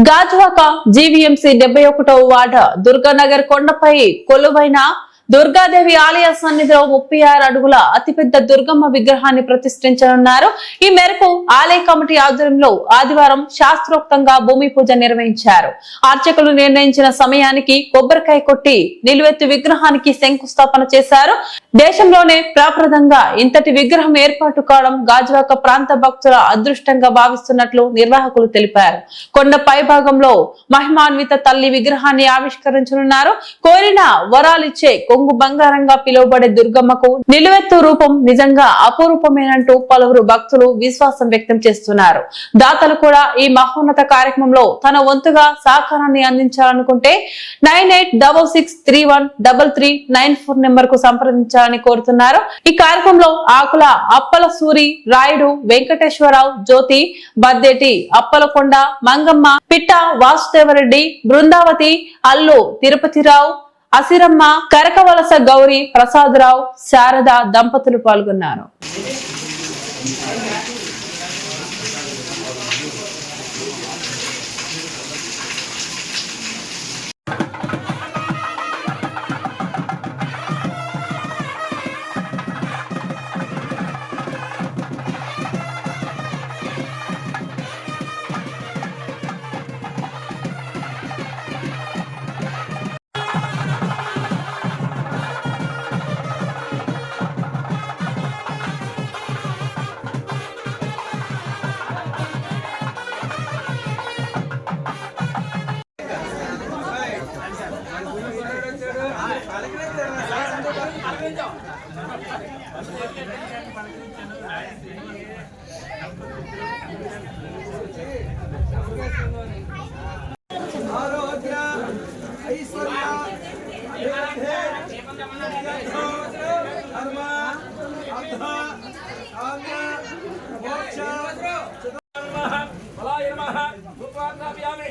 Gajuwaka GVMC డెబ్బై ఒకటవ ward Durganagar కొండపై కొలువైన దుర్గాదేవి ఆలయ సన్నిధిలో ముప్పై ఆరు అడుగుల అతిపెద్ద దుర్గమ్మ విగ్రహాన్ని ప్రతిష్ఠించనున్నారు. ఈ మేరకు ఆలయ కమిటీ ఆధ్వర్యంలో ఆదివారం శాస్త్రోక్తంగా భూమి పూజ నిర్వహించారు. అర్చకులు నిర్ణయించిన సమయానికి కొబ్బరికాయ కొట్టి నిలువెత్తు విగ్రహానికి శంకుస్థాపన చేశారు. దేశంలోనే ప్రాప్రదంగా ఇంతటి విగ్రహం ఏర్పాటు కావడం గాజువాక ప్రాంత భక్తుల అదృష్టంగా భావిస్తున్నట్లు నిర్వాహకులు తెలిపారు. కొండ పైభాగంలో మహిమాన్విత తల్లి విగ్రహాన్ని ఆవిష్కరించనున్నారు. కోరిన వరాలిచ్చే కొంగు బంగారంగా పిలువబడే దుర్గమ్మకు నిలువెత్తు రూపం నిజంగా అపురూపమేనంటూ పలువురు భక్తులు విశ్వాసం వ్యక్తం చేస్తున్నారు. దాతలు కూడా ఈ మహోన్నత కార్యక్రమంలో తన వంతుగా సహకారాన్ని అందించాలనుకుంటే nine eight double six three one double three nine four నెంబర్కు సంప్రదించాలని కోరుతున్నారు. ఈ కార్యక్రమంలో ఆకుల అప్పల సూరి రాయుడు వెంకటేశ్వరరావు జ్యోతి బద్దెటి అప్పలకొండ మంగమ్మ పిట్ట వాసుదేవరెడ్డి బృందావతి అల్లు తిరుపతిరావు అసిరమ్మ కరకవలస గౌరి ప్రసాదరావు శారద దంపతులు పాల్గొన్నారు. ఆరోగ్య ఐశ్వర్య ధర్మ అర్థ కామ్య మోక్ష ఫలాయ నమః రూపాన్నాభ్యామి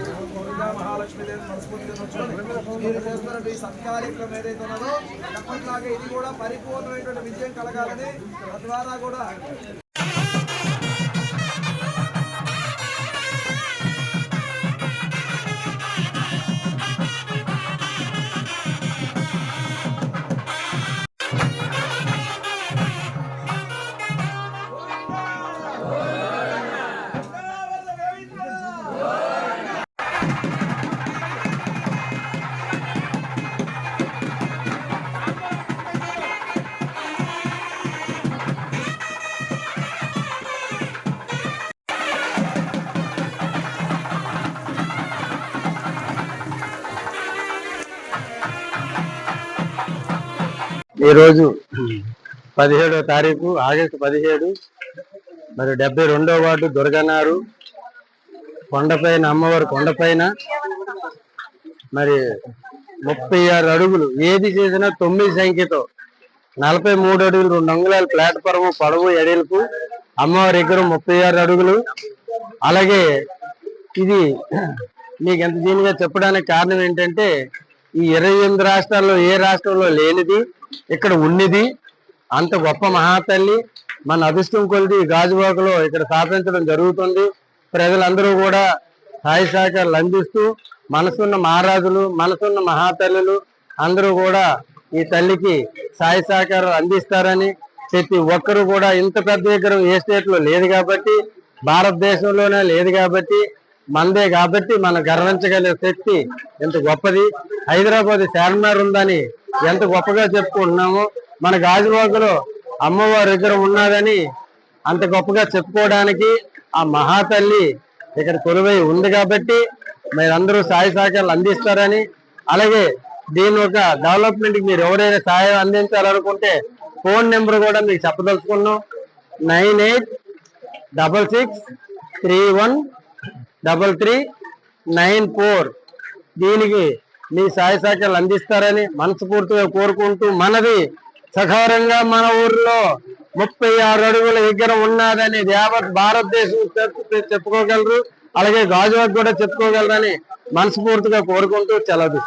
లక్ష్మీదేవి గౌరవ మహాలక్ష్మీదేవి మనస్ఫూర్తిగా నచ్చుకొని మీరు చేస్తున్నటువంటి ఈ సత్కార్యక్రమం ఏదైతే ఉన్నదో ఎప్పటిలాగే ఇది కూడా పరిపూర్ణమైనటువంటి విజయం కలగాలని తద్వారా కూడా ఈరోజు పదిహేడో తారీఖు ఆగస్టు పదిహేడు మరి డెబ్బై రెండో వార్డు దుర్గనారు కొండపైన అమ్మవారు కొండపైన మరి ముప్పై ఆరు అడుగులు ఏది చేసినా తొమ్మిది సంఖ్యతో నలభై మూడు అడుగులు రెండు అంగుళాల ప్లాట్ఫారం పొడవు ఎడలకు అమ్మవారి దగ్గర ముప్పై ఆరు అడుగులు. అలాగే ఇది మీకు ఎంత దీనిగా చెప్పడానికి కారణం ఏంటంటే ఈ ఇరవై ఎనిమిది రాష్ట్రాల్లో ఏ రాష్ట్రంలో లేనిది ఇక్కడ ఉన్నది. అంత గొప్ప మహాతల్లి. మన అదృష్టం కొలిది గాజువాకలో ఇక్కడ స్థాపించడం జరుగుతుంది. ప్రజలందరూ కూడా సాయి సహకారాలు అందిస్తూ మనసున్న మహారాజులు మనసున్న మహాతల్లులు అందరూ కూడా ఈ తల్లికి సాయి సహకారాలు అందిస్తారని ప్రతి ఒక్కరు కూడా ఇంత పెద్ద విగ్రహం ఏ స్టేట్లో లేదు కాబట్టి భారతదేశంలోనే లేదు కాబట్టి మందే కాబట్టి మనం గర్వించగలిగే శక్తి ఎంత గొప్పది. హైదరాబాద్ చార్మినార్ ఉందని ఎంత గొప్పగా చెప్పుకుంటున్నామో. మన గాజువాకలో అమ్మవారి దగ్గర ఉన్నదని అంత గొప్పగా చెప్పుకోవడానికి ఆ మహాతల్లి ఇక్కడ కొలువై ఉంది కాబట్టి మీరందరూ సాయ సహకారాలు అందిస్తారని అలాగే దీని ఒక డెవలప్మెంట్కి మీరు ఎవరైనా సహాయం అందించాలనుకుంటే ఫోన్ నెంబర్ కూడా మీకు చెప్పదలుచుకున్నాం. Nine eight double six three one double three nine four. దీనికి మీ సహాయ సహకారాలు అందిస్తారని మనస్ఫూర్తిగా కోరుకుంటూ మనది సహకారంగా మన ఊర్లో ముప్పై ఆరు అడుగుల విగ్రహం ఉన్నదని యావత్ భారతదేశం చెప్పుకోగలరు. అలాగే గాజువాక్ కూడా చెప్పుకోగలరని మనస్ఫూర్తిగా కోరుకుంటూ సెలవు